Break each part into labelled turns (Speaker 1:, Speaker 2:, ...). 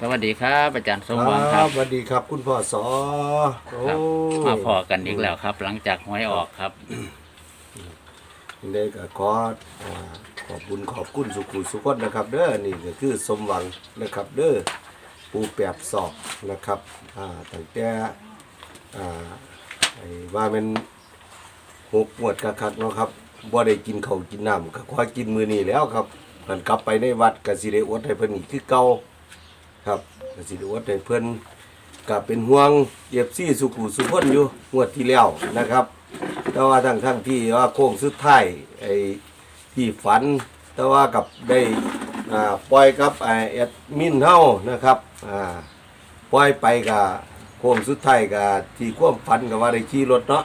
Speaker 1: สวัสดีครับอาจารย์สมหวังครับ
Speaker 2: สวัสดีครับ คุณพ่อสอโอ้
Speaker 1: ครับมาพอกันอีกแล้วครับ หลังจากหวยออกครับ
Speaker 2: ได้ก็ขออ่าขอบคุณขอบคุณสุขุสุขคนนะครับ เด้อนี่ก็คือสมหวังนะครับเด้อปูแปบสอบนะครับอ่าตั้งแต่อ่าไอ้ว่ามันหกหมวดกะคักเนาะครับบ่ได้กินข้าวกินน้ำก็ขอกินมื้อนี้แล้วครับมันกลับไปในวัดก็สิได้อดให้เพิ่นอีกคือเก่า ครับก็สิได้อดให้เพิ่นก็เป็นห่วงเย็บซี่สุขุสุพนอยู่งวดที่แล้วนะครับ แต่ว่าทั้งทั้งที่ว่าโค้งสุดท้ายไอ้ที่ฝัน แต่ว่ากับได้อ่าปล่อยกับไอ้แอดมินเฮานะครับอ่าปล่อยไปกับโค้งสุดท้ายกับที่ความฝันกับว่าได้ขี่รถเนาะ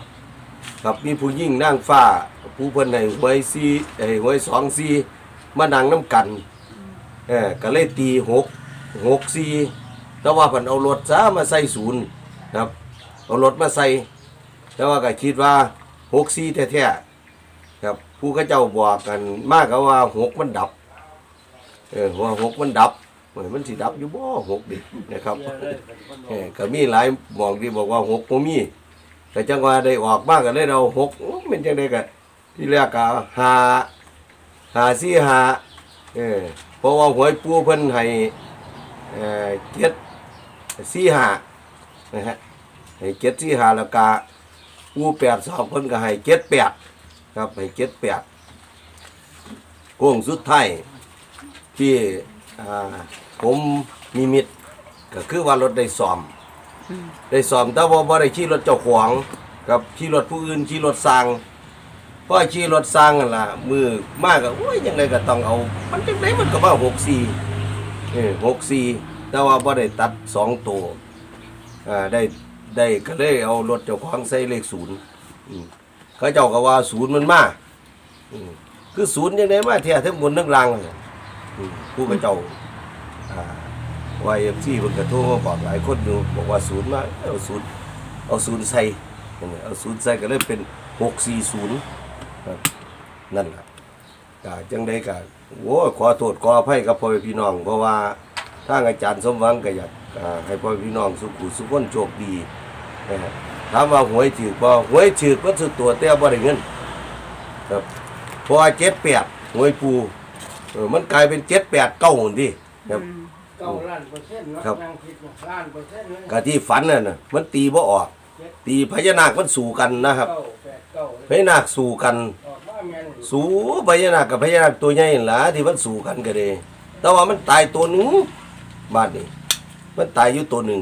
Speaker 2: กับมีผู้ยิ่งนั่งฟ้า ผู้เพิ่นให้หวยซีไอ้หวยสองซีมานั่งน้ำกันเออก็เลยตีหก หกซีแต่ว่าเพิ่นเอารถซะมาใส่ศูนย์นะครับ เอารถมาใส่แต่ว่าก็คิดว่าหกสี่แท้ๆครับ ผู้เขาเจ้าบอกกันมากก็ว่าหกมันดับ เออว่าหกมันดับเหมือนมันสิดับอยู่บ่หกดินะครับเออก็มีหลายหมองที่บอกว่าหกบ่มีแต่จังว่าได้ออกมากก็เลยเราหกโอ้เป็นจังได้ก็ที่แรกก็หาหาสี่หาเออเพราะว่าหวยปูเพิ่นให้ เอ่อเจ็ดสี่ห้านะฮะให้เจ็ดสี่ห้าแล้วก็อูแปดสองคนก็ให้เจ็ดแปดครับให้เจ็ดแปดโค้งสุดท้ายที่อ่าผมมีมิตก็คือว่ารถได้ซ่อม ได้ซ่อมแต่ว่าบ่ได้ขี่รถเจ้าของกับขี่รถผู้อื่นขี่รถสร้างเพราะขี่รถสร้างนั่นล่ะมือมากก็โอ้ยยังไงก็ต้องเอา มันจังไดมันก็มาหกสี่ เออหกสี่แต่ว่าบ่ได้ตัดสองตัวอ่าได้ได้ก็เลยเอารถเจ้าของใส่เลขศูนย์อืมเขาเจ้าก็ว่าศูนย์มันมาอืมคือศูนย์ยังไงมาแท้ทั้งบนทั้งล่างเลยอืมผู้เขาเจ้าอ่าวายเอฟซีเพิ่นก็โทรมาบอกหลายคนอยู่บอกว่าศูนย์มาเอาศูนย์เอาศูนย์ใส่นั่นน่ะเอาศูนย์ใส่ก็เลยเป็นหกสี่ศูนย์นั่นแหละก็จังได้ก็ โอ้ยขอโทษขออภัยกับพ่อแม่พี่น้อง เพราะว่าทางอาจารย์สมหวังก็อยากอ่าให้พ่อแม่พี่น้องสุขุสุขคนโชคดีนะฮะถามว่าหวยถือบ่หวยถือก็สุดตัวแต่บ่ได้เงินครับเพราะว่าเจ็ดแปดหวยปูเออมันกลายเป็นเจ็ดแปดเก้าหนดิครับ
Speaker 3: เก้าล้านเปอร์เซ็นต์เนาะ
Speaker 2: ครับ
Speaker 3: นั่งคิดว่าล้านเปอร์เซ็นต์เลย
Speaker 2: กะที่ฝันน่ะนะมันตีบ่ออก ตีพญานาคมันสู่กันนะครับ
Speaker 3: เก้าแปดเก้า
Speaker 2: พญานาคสู่กัน
Speaker 3: ออกมาแม่น
Speaker 2: สู้พญานาคกับพญานาคตัวใหญ่นั่นล่ะที่มันสู้กันก็เด้แต่ว่ามันตายตัวหนึ่งบาดนี้มันตายอยู่ตัวหนึ่ง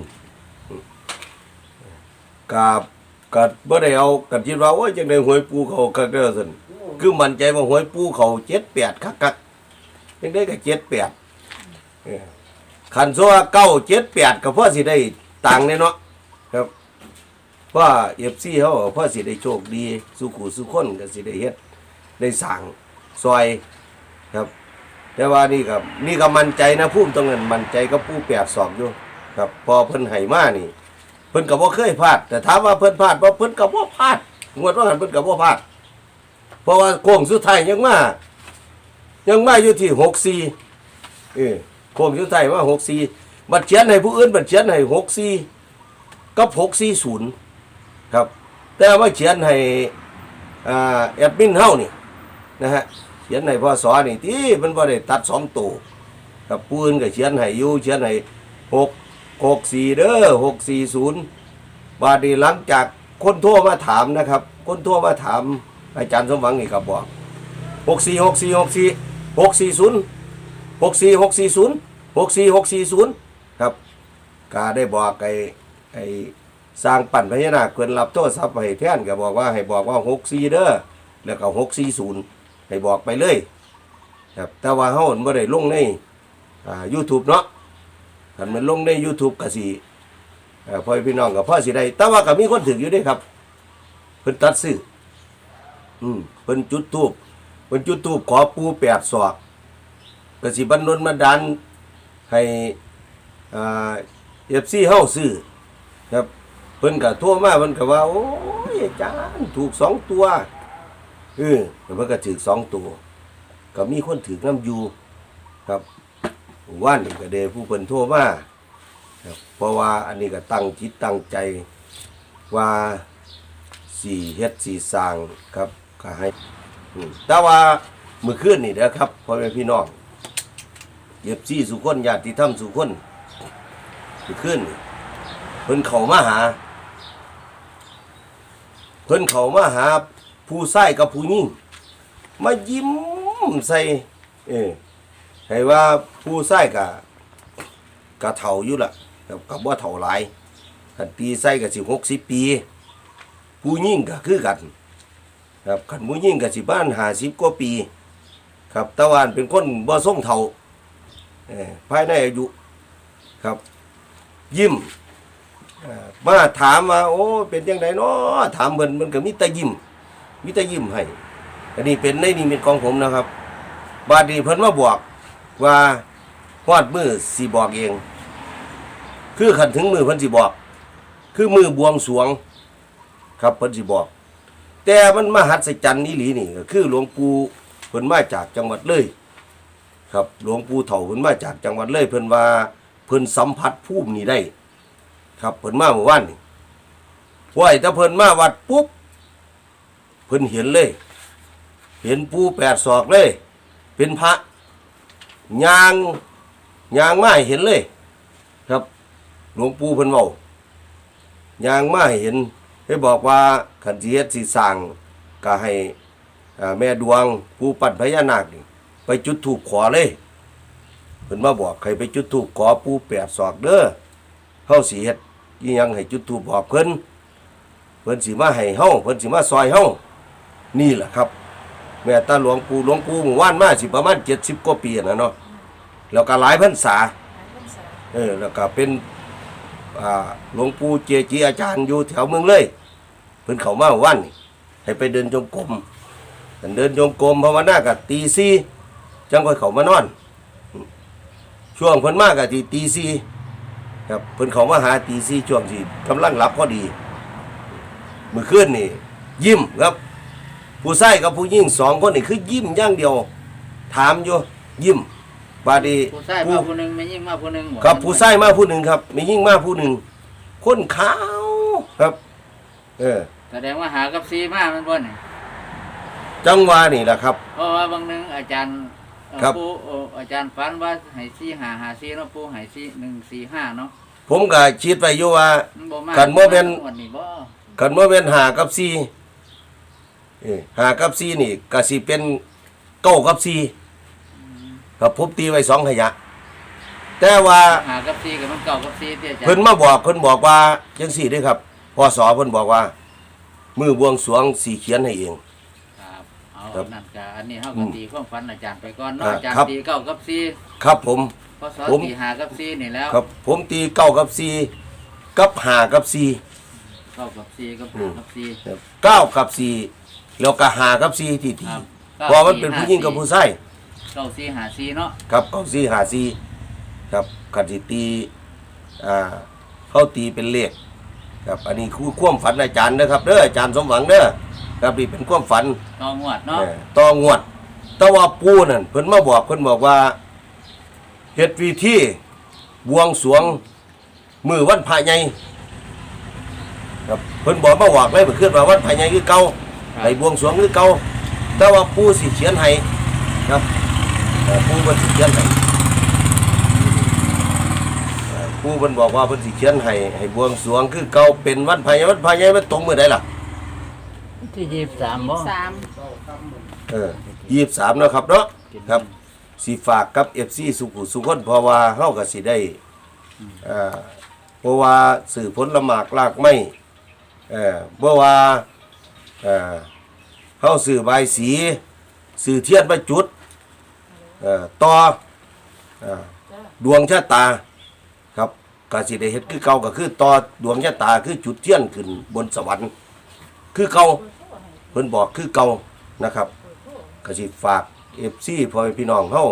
Speaker 2: กับกับบ่ได้เอากับคิดว่าโอ้ยจังได๋หวยปูเขาคักเด้อซั่นคือมั่นใจว่าหวยปูเขา78คักๆจังได๋ก็78เออคันโซัวา9 78ก็พ่อสิได้ตังค์แน่เนาะครับเพราะ FC เฮาพ่อสิได้โชคดีสุขุสุขคนก็สิได้เฮ็ด ได้สั่งซอยครับ แต่ว่านี่ครับ นี่ก็มั่นใจนะพุ่มตรงนั้นมั่นใจก็ผู้แปดสอบอยู่ครับ พอเพิ่นไห้มานี่ เพิ่นก็บ่เคยพลาด แต่ถามว่าเพิ่นพลาดบ่เพิ่นก็บ่พลาดงวดว่าหันเพิ่นก็บ่พลาด เพราะว่าโค้งสุดท้ายยังมายังมาอยู่ที่64เออโค้งสุดท้ายว่า64บัดเขียนให้ผู้อื่นบัดเขียนให้64กับ640ครับ แต่ว่าเขียนให้อ่าแอดมินเฮานี่ นะฮะเขียนให้พ่อสอนี่ที่มันบ่ได้ตัดสองตัวกับปืนก็เขียนให้อยู่เขียนให้หกหกสี่เด้อหกสี่ศูนย์บาดีหลังจากคนทั่วมาถามนะครับ คนทั่วมาถามอาจารย์สมหวังนี่ก็บอกหกสี่หกสี่หกสี่หกสี่ศูนย์หกสี่หกสี่ศูนย์หกสี่หกสี่ศูนย์ครับก็ได้บอกไอ้ไอ้สร้างปั่นพญานาคเพิ่นรับโทษทรัพท์ให้แท่นก็บอกว่าให้บอกว่า64เด้อแล้วก็640 ให้บอกไปเลยครับแต่ว่าเฮาบ่ได้ลงในอ่า YouTube เนาะคันมันลงใน YouTube ก็สิเอ่อพ่อพี่น้องก็พอสิได้แต่ว่าก็มีคนถึกอยู่เด้ครับเพิ่นตัดซื้ออืมเพิ่นจุดธูปเพิ่นจุดธูปขอปูแปดศอกก็สิบันดลบันดาลให้อ่า FC เฮาซื้อครับเพิ่นก็โทรมาเพิ่นก็ว่าโอ้ยอาจารย์ถูกสองตัว เออเพิ่นก็ถือสองตัว ก็มีคนถือน้ำอยู่ครับว่านนี่ก็เดผู้เพิ่นโทรมาครับเพราะว่าอันนี้ก็ตั้งจิตตั้งใจว่าสี่เฮ็ดสี่สร้างครับก็ให้อืมแต่ว่ามื้อคืนนี่นะครับพ่อแม่พี่น้องเย็บซี่สุคนญาติธรรมสุคนมื้อคืนนี่เพิ่นเข้ามาหา เพิ่นเข้ามาหา ผู้ชายกับผู้หญิงมายิ้มใส่เออให้ว่าผู้ชายก็ก็เฒ่าอยู่ล่ะกับกับบ่เฒ่าหลายคันปีใส่ก็สิ60ปี ผู้หญิงก็คือกัน ครับคันผู้หญิงก็สิบ้าน50กว่าปี ครับตะวันเป็นคนบ่ทรงเฒ่าเออภายในอายุครับ ยิ้มเอ่อมาถามว่าโอ้เป็นจังไดเนาะถามเพิ่นมันก็มีแต่ยิ้ม มีแต่ยิ้มให้ อันนี้เป็นในนิมิตของผมนะครับ บาดนี้เพิ่นมาบอกว่าฮอดมือสิบอกเอง คือขันถึงมือเพิ่นสิบอก คือมือบวงสวง ครับเพิ่นสิบอก แต่มันมหัศจรรย์นี่หลีนี่ก็คือหลวงปู่เพิ่นมาจากจังหวัดเลย ครับหลวงปู่เฒ่าเพิ่นมาจากจังหวัดเลย เพิ่นว่าเพิ่นสัมผัสภูมินี้ได้ ครับเพิ่นมาเมื่อวานนี่ว่าถ้าเพิ่นมาวัดปุ๊บ เพิ่นเห็นเลย เห็นปูแปดศอกเลย เป็นพระยางยางมาให้เห็นเลย ครับหลวงปู่เพิ่นเว้ายางมาให้เห็นให้บอกว่าขันสิเฮ็ดสิสร้างก็ให้แม่ดวงผู้ปั้นพญานาคนี่ไปจุดธูปขอเลยเพิ่นมาบอกให้ไปจุดธูปขอปูแปดศอกเด้อเฮาสิเฮ็ดยังให้จุดธูปบอกเพิ่นเพิ่นสิมาให้เฮาเพิ่นสิมาซอยเฮา นี่แหละครับ แม่ตาหลวงปู่หลวงปู่หมู่ว่านมาสิประมาณเจ็ดสิบกว่าปีนะเนาะแล้วก็หลายพรรษาเออแล้วก็เป็นอ่าหลวงปู่เจจีอาจารย์อยู่แถวเมืองเลยเพิ่นเข้ามาหมู่ว่านนี่ให้ไปเดินจงกรมเดินจงกรมภาวนากับตีสี่จังค่อยเข้ามานอนอืมช่วงเพิ่นมากับที่ตีสี่ครับเพิ่นเข้ามาหาตีสี่ช่วงที่กำลังหลับพอดี มื้อคืนนี่ ยิ้มครับ ผู้ชายกับผู้หญิงสองคนนี่คือยิ้มอย่างเดียว ถามอยู่ยิ้มบาดนี
Speaker 1: ผู้ชายมาผู้หนึงไม่ยิ่งมาผู้หนึงหมด
Speaker 2: ครับผู้ชายมาผู้หนึ่งครับมียิ่งมาผู้หนึ่งคนขาวครับ เออ
Speaker 1: แสดงว่าหากับซีมามันบ่นี่
Speaker 2: จังหวะนี่แหละครับ
Speaker 1: เพราะว่าบางหนึงอาจารย์เอ่อ
Speaker 2: ครับ
Speaker 1: ปู่เอ่ออาจารย์ฝันว่าให้ซีหาหาซีเนาะปู่ให้ซีหนึ่งสี่ห้าเนาะ
Speaker 2: ผมก็คิดไปอยู่ว่า
Speaker 1: มันบ่มา
Speaker 2: กันบ่แม่น
Speaker 1: วันนี้บ่
Speaker 2: กันว่าเป็นหากับซี เออหากับซีนี่ก็สิเป็นเก้ากับซีครับผมตีไว้สองขยะ แต่ว่า
Speaker 1: หากับซีกับมันเก่ากับซีที่อาจารย์
Speaker 2: เพิ่นมาบอกเพิ่นบอกว่าจังสี่เด้อครับพอสอเพิ่นบอกว่า มือบวงสรวงสีเขียนให้เอง
Speaker 1: ครับเอา
Speaker 2: ครับ
Speaker 1: นั่นก็อันนี้เฮา
Speaker 2: อื
Speaker 1: ก็
Speaker 2: ม
Speaker 1: ตีความฝันอาจารย์ไปก่อนเนาะ
Speaker 2: อ่า
Speaker 1: อาจารย์
Speaker 2: ครับ
Speaker 1: ตีเก้ากับซี
Speaker 2: ครับผม
Speaker 1: พอสอ
Speaker 2: ผม
Speaker 1: ตีหากับซีนี่แล้ว
Speaker 2: ครับ ผมตีเก้ากับซีกับหากับซี
Speaker 1: เก้ากับซีกับ
Speaker 2: อื
Speaker 1: หามกับซี
Speaker 2: เก้ากับซี แล้วก็หากับซีที่ที
Speaker 1: ครับ
Speaker 2: เพราะมันเป็นผู้หญิงกับผู้ชาย
Speaker 1: เก้าซีหาซีเนาะ
Speaker 2: ครับเก้าซีหาซีครับคันสิตีอ่าเขาตีเป็นเลขครับ อันนี้คือความฝันอาจารย์นะครับเด้ออาจารย์สมหวังเด้อครับนี่เป็นความฝัน
Speaker 1: ต่องวดเนาะ
Speaker 2: เออต่องวด แต่ว่าปูนั่นเพิ่นมาบอกเพิ่นบอกว่าเฮ็ดวิธีบวงสรวงมือวันพระใหญ่ครับเพิ่นบอกมาบอกเลยเมื่อคืนว่าวันพระใหญ่คือเก่า ให้บวงสรวงคือเก่าแต่ว่าปูสิเขียนให้ครับเอ่อปูเพิ่นสิเขียนให้เอ่อปูเพิ่นบอกว่าเพิ่นสิเขียนให้ให้บวงสรวงคือเก่าเป็นวันพระใหญ่วันพระใหญ่มันตรงมื้อใดล่ะ
Speaker 1: ที่ยี่สิบสามบ่
Speaker 4: สาม
Speaker 2: เออยี่สามนาะครับเนาะครับสีฝากกับเอฟซีสุขุสุขคนเพราะว่าเฮาก็สิได้อ่าเพราะว่าสื่อผลละหมากลากไม่เออเพราะว่า เอ่อเฮาสื่อใบายสีสื่อเทียนประจุดเอ่อต่อเอ่อดวงชะตา ครับก็สิได้เฮ็ดคือเก่าก็คือต่อดวงชะตาคือจุดเทียนขึ้นบนสวรรค์ คือเก่าเพิ่นบอกคือเก่านะครับก็สิฝากเอฟซีพ่อแม่พี่น้องเฮา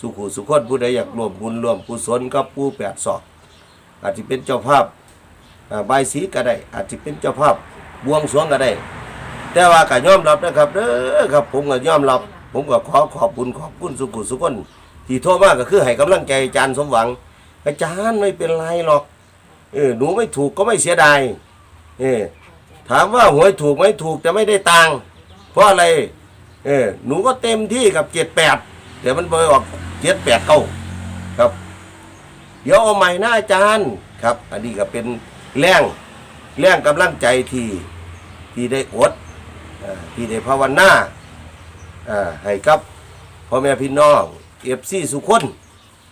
Speaker 2: สุขุสุขคนผู้ใดอยากร่วมบุญร่วมกุศลกับผู้แปดศอกอาจจะเป็นเจ้าภาพอ่าบายสีก็ได้ อาจจะเป็นเจ้าภาพบวงสรวงก็ได้ แต่ว่าก็ยอมรับนะครับเด้อครับผมก็ยอมรับ ผมก็ขอขอบคุณขอบคุณสุขุสุขคนที่โทรมาก็คือให้กำลังใจอาจารย์สมหวัง อาจารย์ไม่เป็นไรหรอกเออหนูไม่ถูกก็ไม่เสียดายเออถามว่าหวยถูกไหมถูกแต่ไม่ได้ตังค์เพราะอะไรเออหนูก็เต็มที่กับเจ็ดแปดเดี๋ยวมันไปออกเจ็ดแปดเก้าครับ เดี๋ยวเอาใหม่นะอาจารย์ครับ อันนี้ก็เป็นแรงแรงกำลังใจที่ที่ได้อด อ่าที่ได้ภาวนาอ่าให้กับพ่อแม่พี่น้องเอฟซีสุคน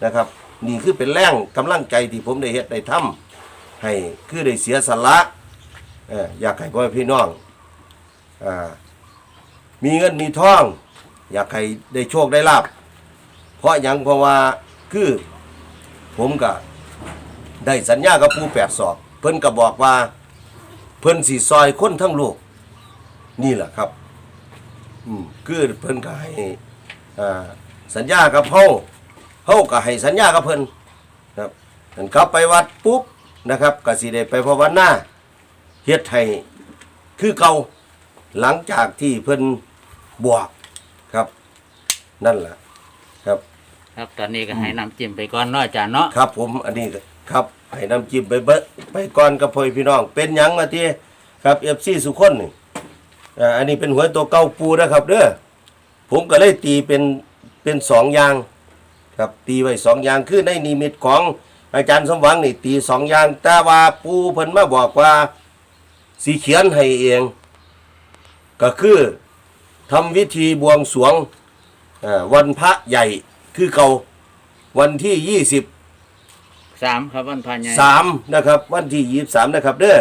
Speaker 2: นะครับ นี่คือเป็นแรงกำลังใจที่ผมได้เฮ็ดได้ทำให้คือได้เสียสละเอ่ออยากให้พ่อแม่พี่น้องอ่ามีเงินมีทอง อยากให้ได้โชคได้ลาบเพราะหยังเพราะว่าคือผมก็ได้สัญญากับผู้แปดสอบ เพิ่นก็บอกว่า เพิ่นสีซอยคนทั้งโลก นี่แหละครับ อืมคือเพิ่นก็ให้อ่าสัญญากับเฮาเฮาก็ให้สัญญากับเพิ่นครับอันกลับไปวัดปุ๊บนะครับก็สิได้ไปภาวนาเฮ็ดให้คือเก่าหลังจากที่เพิ่นบอกครับ นั่นแหละครับ
Speaker 1: ครับ ตอนนี้ก็ให้น้ำจิ้มไปก่อนเนาะอาจารย์เนาะ
Speaker 2: ครับ ผม อันนี้ก็ครับให้น้ำจิ้มไปเบะไปก่อนกับพ่อพี่น้อง เป็นหยังมาที่ครับเอฟซีสุคนนี่ อ่าอันนี้เป็นหวยตัวเก้าปูนะครับเด้อผมก็เลยตีเป็นเป็นสองอย่างครับตีไว้สองอย่างคือในนิมิตของอาจารย์สมหวังนี่ตีสองอย่าง แต่ว่าปูเพิ่นมาบอกว่าสีเขียนให้เอง ก็คือทำวิธีบวงสรวงอ่าวันพระใหญ่คือเก่าวันที่ยี่สิบ
Speaker 1: สามครับวันพันใหญ่
Speaker 2: สามนะครับ วันที่ยี่สามนะครับ เด้อ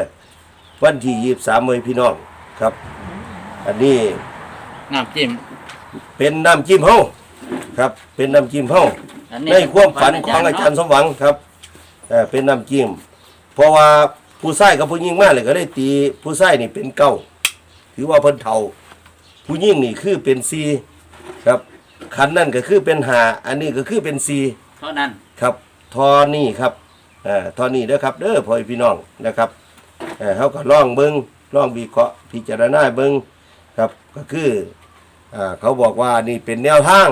Speaker 2: วันที่ยี่สามเมยพี่น้องครับ อันนี้
Speaker 1: น้ำจิ้ม
Speaker 2: เป็นน้ำจิ้มเฮาครับ เป็นน้ำจิ้มเฮา
Speaker 1: อันนี้
Speaker 2: ในความฝันของอาจารย์สมหวังครับเอ่อเป็นน้ำจิ้มเพราะว่าผู้ชายกับผู้หญิงมากเลยก็ได้ตีผู้ชายนี่เป็นเก้าถือว่าเพิ่นเฒ่า ผู้หญิงนี่คือเป็นซีครับขันนั่นก็คือเป็นหาอันนี้ก็คือเป็นซี
Speaker 1: เท่านั้น
Speaker 2: ครับทอนี่ครับเอ่อทอนี่เด้อครับเด้อพ่อพี่น้องนะครับเอ่อเขาก็ล่องเบิงล่องวิเคราะห์พิจารณาเบิง ครับก็คืออ่าเขาบอกว่านี่เป็นแนวทาง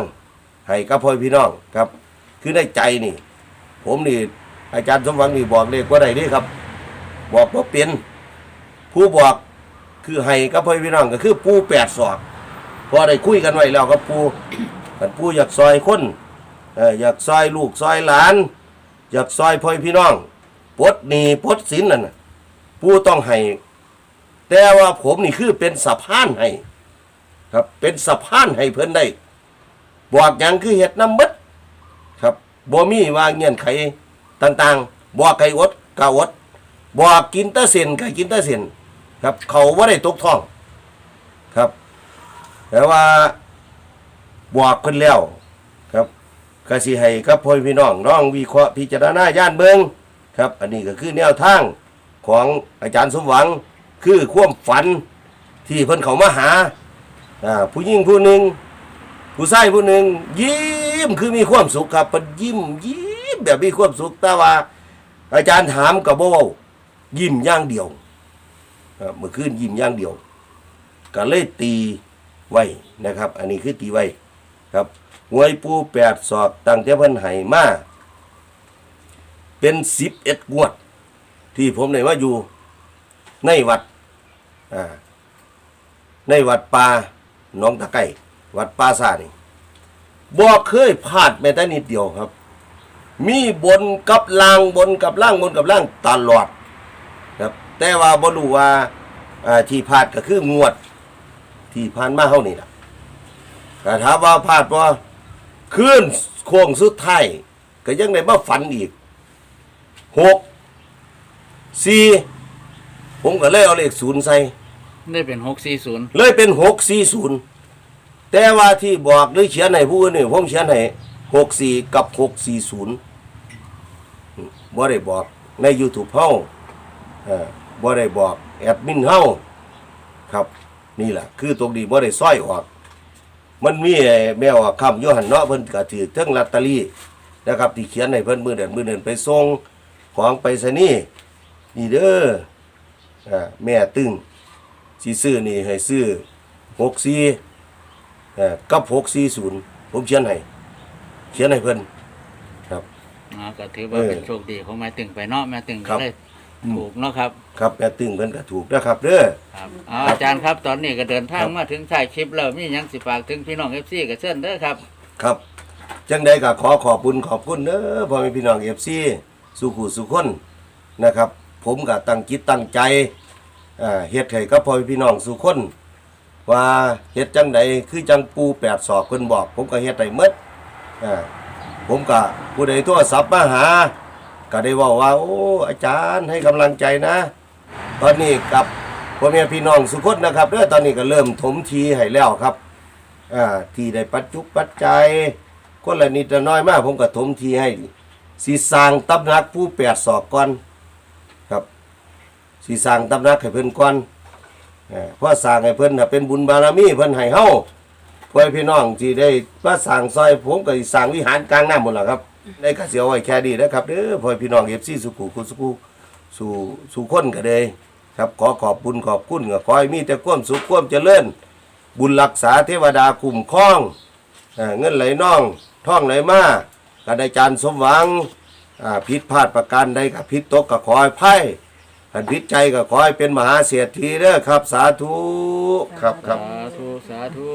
Speaker 2: ให้กับพ่อพี่น้องครับ คือในใจนี่ ผมนี่อาจารย์สมหวังนี่บอกเลขว่าใดเด้ครับ บอกว่าเป็นผู้บอกคือให้กับพ่อพี่น้องก็คือปูแปดศอกพอได้คุยกันไว้แล้วกับปูกันปูอยากซอยคนเอออยากซอยลูกซอยหลาน อยากซอยพ่อพี่น้องปดหนีปดสินนั่นนะปูต้องให้ แต่ว่าผมนี่คือเป็นสะพานให้ครับ เป็นสะพานให้เพิ่นได้บอกอย่างคือเห็ดน้ำมัดครับบ่มีว่าเงื่อนไขต่างๆบอกไก่อดกาอดบอกกินตะเส้นไก่กินตะเส้นครับ เขาว่าได้ตกท้องครับ แต่ว่าบอกเพิ่นแล้วครับกสิให้กับพ่อพี่น้องน้องวิเคราะห์พิจารณาย่านเบิงครับ อันนี้ก็คือแนวทางของอาจารย์สมหวัง คือความฝันที่เพิ่นเขามาหาอ่าผู้หญิงผู้หนึ่งผู้ชายผู้หนึ่งยิ้มคือมีความสุขครับเพิ่นยิ้มยิ้มแบบมีความสุขแต่ว่า อาจารย์ถามกับบ่เว้ายิ้มอย่างเดียวอ่าเมื่อคืนยิ้มอย่างเดียวก็เลยตีไว้นะครับ อันนี้คือตีไว้ครับหวยปูแปดสอบตั้งแต่เพิ่นให้มาเป็นสิบเอ็ดงวด ที่ผมได้มาอยู่ ในวัดอ่าในวัดป่าหนองตะไก่วัดป่าซานี่บ่เคยพลาดแม้แต่นิดเดียวครับ มีบนกับล่างบนกับล่างบนกับล่างตลอดครับ แต่ว่าบ่รู้ว่าอ่าที่พลาดก็คืองวด ที่ผ่านมาเฮานี่ล่ะแต่ถามว่าพลาดว่าขึ้นโค้งสุดท้ายก็ยังได้มาฝันอีกหกสี่ ผมก็เลยเอาเลขศูนย์ใส่
Speaker 1: ได้เป็นหกสี่ศูนย์
Speaker 2: เลยเป็นหกสี่ศูนย์แต่ว่าที่บอกหรือเขียนให้ผู้อื่นนี่ผมเขียนให้หกสี่กับหกสี่ศูนย์บ่ได้บอกใน YouTube เฮาเอ่อบ่ได้บอกแอดมินเฮาครับ นี่แหละคือตรงนี้บ่ได้ซ้อยออก มันมีไอ้แมวคำโยหันเนาะเพิ่นก็ถือเทั้งลอตเตอรี่นะครับที่เขียนให้เพิ่นมือเดินมือเดินไปส่งของไปสนีย์นี่เด้อ อ่าแม่ตึงสิซื้อนี่ให้ซื้อ64เอ่อกับ640ผมเขียนให้เขียนให้เพิ่นครับ
Speaker 1: ออ๋อก็ถือว่า
Speaker 2: เออ
Speaker 1: เป็นโชคดีของแม่ตึงไปเนาะแม่ตึง
Speaker 2: ครั
Speaker 1: ก็
Speaker 2: บ
Speaker 1: เลยถูกเนาะครับ
Speaker 2: ครับแม่ตึงเพิ่นก็ถูกนะครับเด้อ
Speaker 1: ครับเอาอาจารย์ครับตอนนี้ก็เดินทางมาถึงท้ายคลิปแล้วมีหยังสิฝากถึงพี่น้อง FC ก็เชิญเด้อครับ
Speaker 2: ครับจังใดก็ขอขอบคุณขอบคุณเด้อพ่อแม่พี่น้อง FC สุขุสุขคนนะครับ ผมก็ตั้งจิตตั้งใจเฮ็ดให้กับพ่อพี่น้องสุขคนว่าเฮ็ดจังใดคือจังปูแปดศอกเพิ่นบอก ผมก็เฮ็ดได้หมดผมก็ผู้ใดโทรศัพท์มาหา ก็ได้ว่าว่า โอ้อาจารย์ให้กำลังใจนะ ตอนนี้กับพ่อแม่พี่น้องสุขนนะครับเด้อตอนนี้ก็เริ่มถมทีให้แล้วครับอ่าทีได้ปัจจุปัจจัยคนละนิดละน้อยมาก ผมก็ถมทีให้สีสร้างตำหนักผู้แปดศอกก่อน สีสร้างตำหนักให้เพิ่นก่อนเอ่อเพราะสร้างให้เพิ่นน่ะเป็นบุญบารมีเพิ่นให้เฮาเพื่อให้พี่น้องที่ได้มาสร้างซอยผมก็สิสร้างวิหารกลางน้ำหมดล่ะครับได้ก็เสียไว้แค่นี้นะครับเด้อเพื่อให้พี่น้อง FC สุขุคุณสุขุสู่สู่คนก็เลยครับขอขอบบุญขอบคุณก็ขอให้มีแต่ความสุขความเจริญ บุญรักษาเทวดาคุ้มครองเอ่อเงินไหลน่องท่องไหลมาก็ได้จานสมหวังอ่าผิดพลาดประการใดก็ผิดตกก็ขอให้ไพ่ อันพิษใจก็ขอให้เป็นมหาเศรษฐีเด้อครับ สาธุ ครับครับ
Speaker 1: สาธุ สาธุ